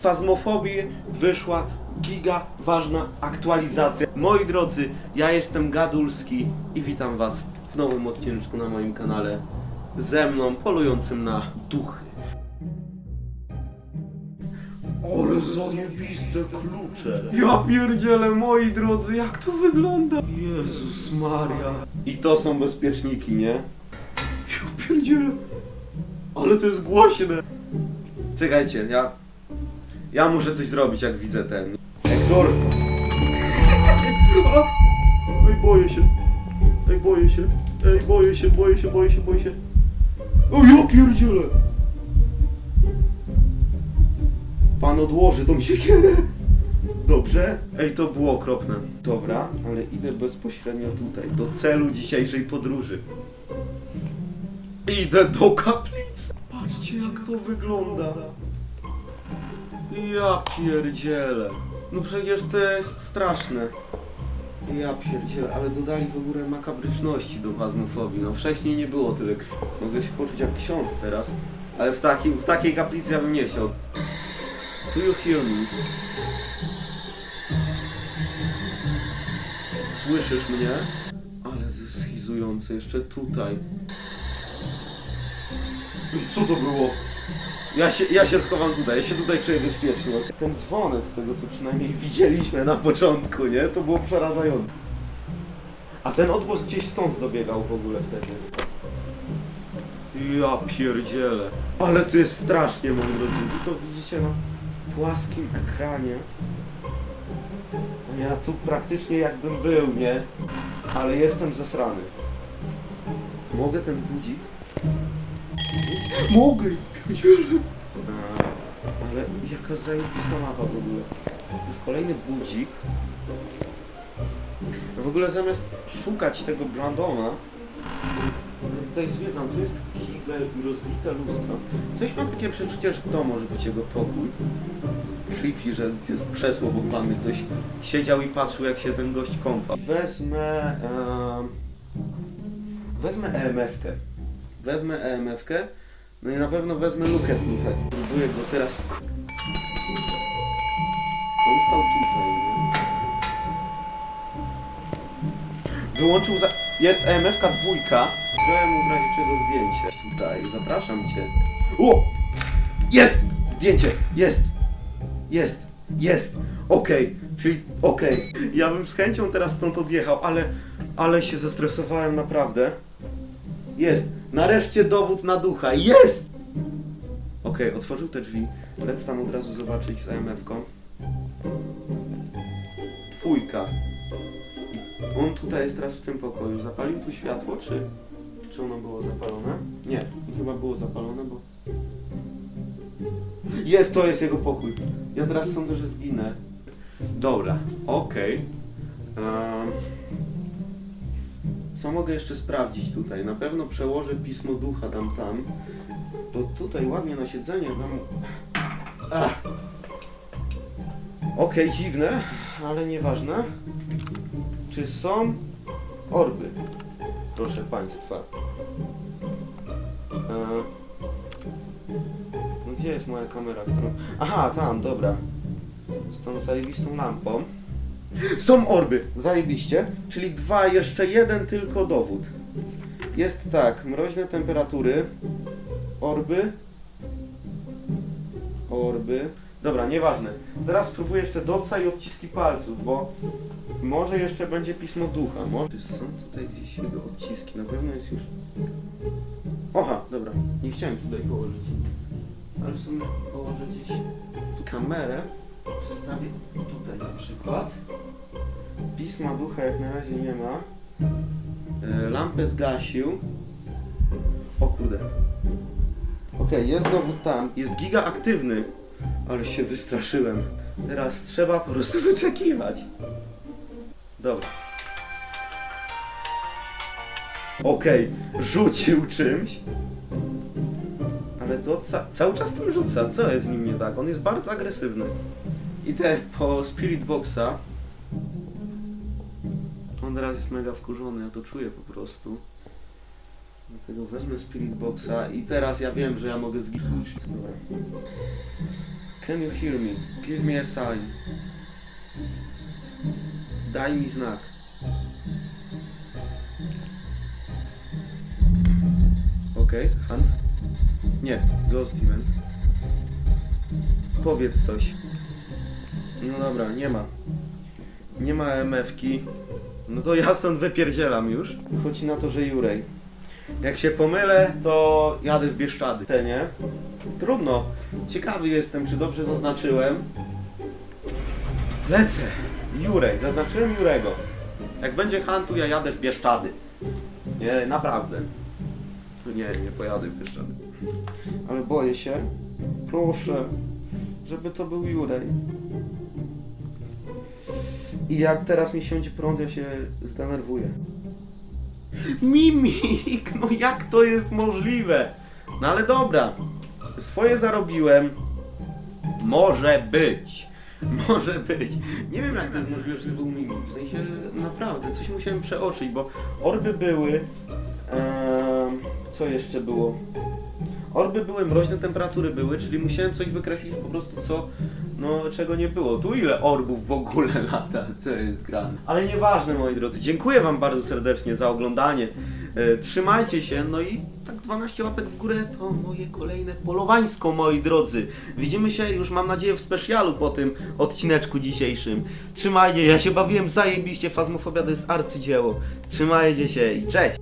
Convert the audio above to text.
Fazmofobii wyszła giga ważna aktualizacja. Moi drodzy, ja jestem Gadulski i witam was w nowym odcinku na moim kanale ze mną polującym na duchy. Ale zajebiste klucze. Ja pierdzielę, moi drodzy, jak to wygląda? Jezus Maria. I to są bezpieczniki, nie? Ja pierdzielę. Ale to jest głośne. Czekajcie, ja... Ja muszę coś zrobić, jak widzę ten... Sektor! A! Ej, boję się. Ej, boję się. Ej, boję się, boję się, boję się, boję się. O, ja pierdzielę! Pan odłoży tą siekierę. Dobrze? Ej, to było okropne. Dobra, ale idę bezpośrednio tutaj, do celu dzisiejszej podróży. Idę do kaplicy. Patrzcie, jak to wygląda. Ja pierdzielę. No przecież to jest straszne. Ja pierdzielę, ale dodali w ogóle makabryczności do wazmofobii. No wcześniej nie było tyle krwi. Mogę się poczuć jak ksiądz teraz. Ale w, w takiej kaplicy ja bym nie chciał. Do you hear me? Słyszysz mnie? Ale to jest schizujące, jeszcze tutaj. Co to było? Ja się, ja się schowam tutaj, ja się tutaj czuję bezpiecznie. Ten dzwonek z tego co przynajmniej widzieliśmy na początku, nie? To było przerażające. A ten odgłos gdzieś stąd dobiegał w ogóle wtedy. Ja pierdzielę. Ale to jest strasznie, moi drodzy. Wy to widzicie na płaskim ekranie. Ja tu praktycznie jakbym był, nie? Ale jestem zasrany. Mogę ten budzik? A, Ale jaka zajebista mapa w ogóle. To jest kolejny budzik. W ogóle zamiast szukać tego Brandona, tutaj zwiedzam, tu jest kibel i rozbite lustro. Coś mam takie przeczucie, że to może być jego pokój. Creepy, że jest krzesło obok wanny, ktoś siedział i patrzył jak się ten gość kąpa. Wezmę... em, wezmę EMF-kę. Wezmę EMF-kę, no i na pewno wezmę lukę Michał. Próbuję go teraz w... On stał tutaj, nie? Wyłączył za... Jest EMF-ka dwójka. Zrobię mu w razie czego zdjęcie. Tutaj, zapraszam cię. O! Jest! Zdjęcie! Jest! Jest! Jest! Okej, czyli okej. Ja bym z chęcią teraz stąd odjechał, ale... Ale się zestresowałem naprawdę. Jest! Nareszcie dowód na ducha! Jest! Okej, otworzył te drzwi. Lecę tam od razu zobaczyć z EMF-ką. Dwójka. I on tutaj jest teraz w tym pokoju. Zapalił tu światło, czy... Czy ono było zapalone? Nie, chyba było zapalone, bo... Jest, to jest jego pokój. Ja teraz sądzę, że zginę. Dobra, okej. Em, co mogę jeszcze sprawdzić tutaj? Na pewno przełożę pismo ducha dam tam. To tutaj ładnie na siedzenie. Okej, dziwne, ale nieważne. Czy są orby? Proszę Państwa. E... No gdzie jest moja kamera, którą... Aha, tam, dobra. Z tą zajebistą lampą. Są orby, zajebiście. Czyli dwa, jeszcze jeden tylko dowód. Jest tak, mroźne temperatury, orby, orby. Dobra, nieważne. Teraz spróbuję jeszcze doca i odciski palców, bo może jeszcze będzie pismo ducha. Może są tutaj gdzieś jego odciski, na pewno jest już... Oha, dobra, nie chciałem tutaj położyć. Ale w sumie położę gdzieś kamerę. Przestawię tutaj na przykład. Pisma ducha jak na razie nie ma. E, lampę zgasił. O kurde. Okej, jest znowu tam. Jest giga aktywny. Ale się wystraszyłem. Teraz trzeba po prostu wyczekiwać. Dobra. Okej, rzucił czymś. Ale to ca cały czas tym rzuca. Co jest z nim nie tak? On jest bardzo agresywny. Idę po Spirit Boxa. Teraz jest mega wkurzony, ja to czuję po prostu. Dlatego wezmę Spirit Boxa i teraz ja wiem, że ja mogę zginąć. Can you hear me? Give me a sign. Daj mi znak. Okej, Hunt. Nie, Ghost Event. Powiedz coś. No dobra, nie ma. Nie ma MF-ki. No to ja stąd wypierdzielam już. Chodzi na to, że Jurej. Jak się pomylę, to jadę w Bieszczady. Te, nie? Trudno. Ciekawy jestem, czy dobrze zaznaczyłem. Lecę. Jurej, zaznaczyłem Jurego. Jak będzie Huntu, ja jadę w Bieszczady. Nie, naprawdę. Nie, nie pojadę w Bieszczady. Ale boję się. Proszę, żeby to był Jurej. I jak teraz mi siądzie prąd, ja się zdenerwuję. Mimik! No jak to jest możliwe? No ale dobra. Swoje zarobiłem. Może być. Może być. Nie wiem jak to jest możliwe, że był mimik. W sensie naprawdę, coś musiałem przeoczyć, bo orby były. Em, co jeszcze było? Orby były, mroźne temperatury były, czyli musiałem coś wykreślić po prostu co, no czego nie było. Tu ile orbów w ogóle lata, co jest grane. Ale nieważne moi drodzy, dziękuję wam bardzo serdecznie za oglądanie. E, trzymajcie się, no i tak 12 łapek w górę to moje kolejne polowańsko moi drodzy. Widzimy się już mam nadzieję w specjalu po tym odcineczku dzisiejszym. Trzymajcie, ja się bawiłem zajebiście, Fazmofobia to jest arcydzieło. Trzymajcie się i cześć!